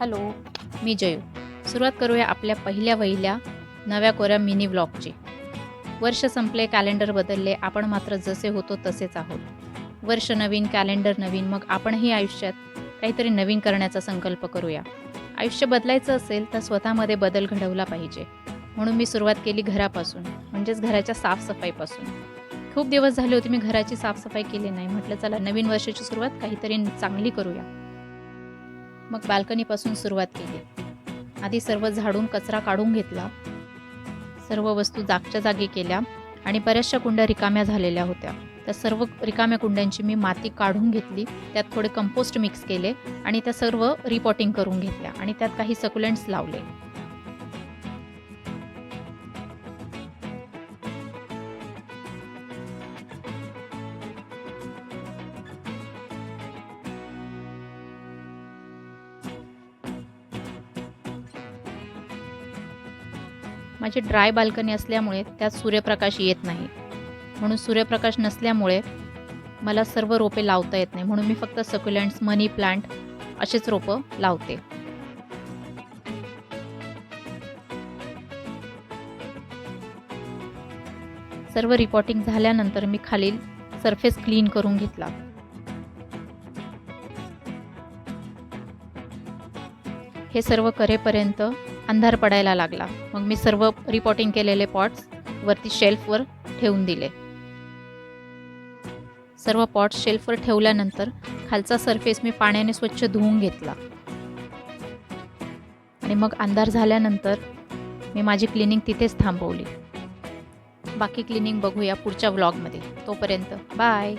Hello मी जयू. सुरुवात करूया आपल्या पहिल्या वहिल्या नव्या कोऱ्या मिनी ब्लॉगची. वर्ष संपले कॅलेंडर बदलले आपण मात्र जसे होतो तसेच आहोत. वर्ष नवीन कॅलेंडर नवीन मग आपणही आयुष्यात काहीतरी नवीन करण्याचा संकल्प करूया. आयुष्य बदलायचं असेल तर स्वतःमध्ये बदल घडवला पाहिजे. म्हणून मी सुरुवात केली घरापासून म्हणजेच घराच्या साफसफाईपासून. खूप दिवस झाले होते मी घराची साफसफाई केली नाही. म्हटलं चला नवीन वर्षाची सुरुवात काहीतरी चांगली करूया. मग बाल्कनीपासून सुरुवात केली. आधी सर्व झाडून कचरा काढून घेतला. सर्व वस्तू जागच्या जागी केल्या आणि बऱ्याचशा कुंड्या रिकाम्या झालेल्या होत्या. त्या सर्व रिकाम्या कुंड्यांची मी माती काढून घेतली त्यात थोडे कंपोस्ट मिक्स केले आणि त्या सर्व रिपॉटिंग करून घेतल्या आणि त्यात काही सकुलेंट्स लावले. माझी ड्राय बाल्कनी असल्यामुळे त्यात सूर्यप्रकाश येत नाही. म्हणून सूर्यप्रकाश नसल्यामुळे मला सर्व रोपे लावता येत नाही. म्हणून मी फक्त सक्युलंट्स मनी प्लांट असेच रोपं लावते. सर्व रिपॉटिंग झाल्यानंतर मी खालील सरफेस क्लीन करून घेतला. हे सर्व करेपर्यंत अंधार पडायला लागला. मग मी सर्व रिपॉटिंग केलेले पॉट्स वरती शेल्फवर ठेवून दिले. सर्व पॉट्स शेल्फवर ठेवल्यानंतर खालचा सरफेस मी पाण्याने स्वच्छ धुवून घेतला. आणि मग अंधार झाल्यानंतर मी माझी क्लिनिंग तिथेच थांबवली. बाकी क्लिनिंग बघूया पुढच्या व्लॉगमध्ये तोपर्यंत बाय